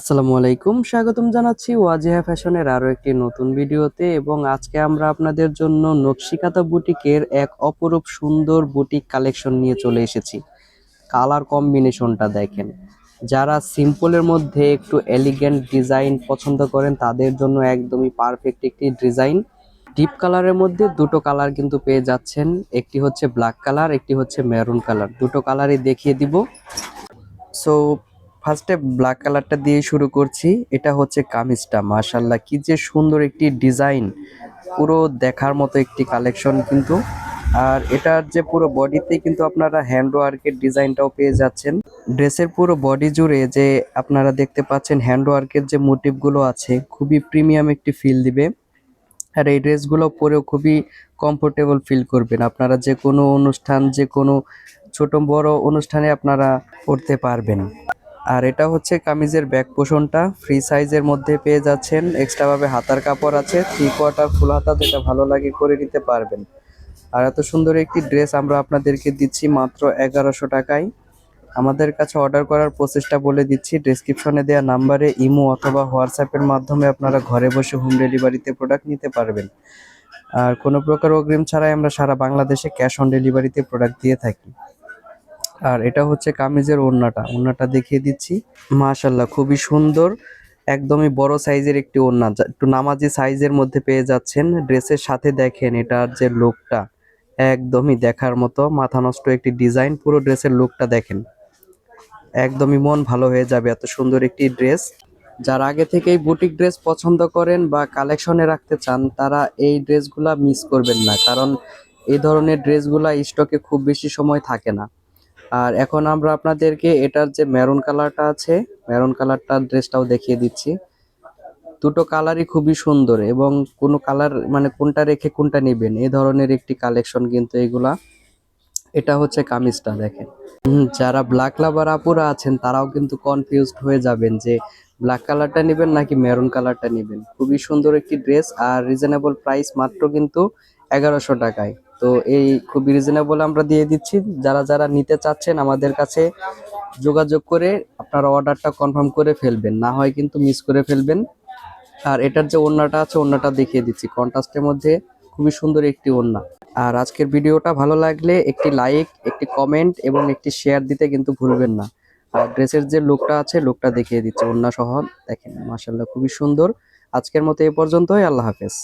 আসসালামু আলাইকুম। স্বাগতম জানাচ্ছি ওয়াজিহা ফ্যাশনের আরও একটি নতুন ভিডিওতে এবং আজকে আমরা আপনাদের জন্য নকশিকাতা বুটিকের এক অপরূপ সুন্দর বুটিক কালেকশন নিয়ে চলে এসেছি। কালার কম্বিনেশনটা দেখেন। যারা সিম্পলের মধ্যে একটু এলিগেন্ট ডিজাইন পছন্দ করেন, তাদের জন্য একদমই পারফেক্ট একটি ডিজাইন ডিপ কালারের মধ্যে দুটো কালার কিন্তু পেয়ে যাচ্ছেন। একটি হচ্ছে ব্ল্যাক কালার একটি হচ্ছে মেরুন কালার দুটো কালারই দেখিয়ে দিব। সো ফার্স্টে ব্ল্যাক কালারটা দিয়ে শুরু করছি। এটা হচ্ছে কামিজটা মাশাল্লাহ কি যে সুন্দর একটি ডিজাইন পুরো দেখার মতো একটি কালেকশন কিন্তু। আর এটার যে পুরো বডিতে কিন্তু আপনারা হ্যান্ড ওয়ার্কের ডিজাইনটাও পেয়ে যাচ্ছেন। ড্রেসের পুরো বডি জুড়ে যে আপনারা দেখতে পাচ্ছেন হ্যান্ড ওয়ার্কের যে মোটিভগুলো আছে, খুবই প্রিমিয়াম একটি ফিল দিবে। আর এই ড্রেসগুলো পরেও খুবই কমফোর্টেবল ফিল করবেন। আপনারা যে কোনো অনুষ্ঠান, যে কোনো ছোট বড় অনুষ্ঠানে আপনারা পড়তে পারবেন। আর এটা হচ্ছে কামিজের ব্যাক পোষণটা। ফ্রি সাইজের মধ্যে পেয়ে যাচ্ছেন। এক্সট্রাভাবে হাতার কাপড় আছে। থ্রি কোয়ার্টার ফুল হাতা যেটা ভালো লাগে করে নিতে পারবেন। আর এত সুন্দর একটি ড্রেস আমরা আপনাদেরকে দিচ্ছি মাত্র এগারোশো টাকায়। আমাদের কাছে অর্ডার করার প্রসেসটা বলে দিচ্ছি। ডেসক্রিপশনে দেওয়া নাম্বারে ইমো অথবা হোয়াটসঅ্যাপের মাধ্যমে আপনারা ঘরে বসে হোম ডেলিভারিতে প্রোডাক্ট নিতে পারবেন। আর কোনো প্রকার অগ্রিম ছাড়াই আমরা সারা বাংলাদেশে ক্যাশ অন ডেলিভারিতে প্রোডাক্ট দিয়ে থাকি। আর এটা হচ্ছে কামিজের ওড়নাটা। ওড়নাটা দেখিয়ে দিচ্ছি। মাশাল্লাহ খুবই সুন্দর। একদমই বড় সাইজের একটি ওড়না। একটু নামাজি সাইজের মধ্যে পেয়ে যাচ্ছেন। ড্রেসের সাথে দেখেন এটার যে লুকটা। একদমই দেখার মতো। মাথা নষ্ট একটি ডিজাইন, পুরো ড্রেসের লুকটা দেখেন। একদমই মন ভালো হয়ে যাবে এত সুন্দর একটি ড্রেস। যারা আগে থেকেই বুটিক ড্রেস পছন্দ করেন বা কালেকশনে রাখতে চান, তারা এই ড্রেসগুলা মিস করবেন না। কারণ এই ধরনের ড্রেসগুলা স্টকে খুব বেশি সময় থাকে না। আর এখন আমরা আপনাদেরকে এটার যে মেরুন কালারটা আছে, মেরুন কালারটার ড্রেসটাও দেখিয়ে দিচ্ছি। দুটো কালারই খুবই সুন্দর এবং কোনো কালার মানে কোনটা রেখে কোনটা নেবেন এই ধরনের একটি কালেকশন কিন্তু এগুলা। এটা হচ্ছে কামিজটা, দেখেন। যারা ব্ল্যাক লাভার আপুরা আছেন, তারাও কিন্তু কনফিউজড হয়ে যাবেন যে ব্ল্যাক কালারটা নেবেন নাকি মেরুন কালারটা নেবেন। খুবই সুন্দর একটি ড্রেস আর রিজনেবল প্রাইস মাত্র কিন্তু এগারোশো টাকায়। তো এই খুবই রিজনেবল আমরা দিয়ে দিচ্ছি। যারা যারা নিতে চাচ্ছেন আমাদের কাছে যোগাযোগ করে আপনারা অর্ডারটা কনফার্ম করে ফেলবেন। না হয় কিন্তু মিস করে ফেলবেন। আর এটার যে ওড়নাটা আছে, ওড়নাটা দেখিয়ে দিচ্ছি। কন্ট্রাস্টের মধ্যে খুবই সুন্দর একটি ওড়না। আর আজকের ভিডিওটা ভালো লাগলে একটি লাইক একটি কমেন্ট এবং একটি শেয়ার দিতে কিন্তু ভুলবেন না। আর ড্রেসের যে লোকটা আছে লোকটা দেখিয়ে দিচ্ছে। ওড়না সহ দেখেন মাসাল্লাহ খুবই সুন্দর। আজকের মতো এ পর্যন্তই। আল্লাহ হাফেজ।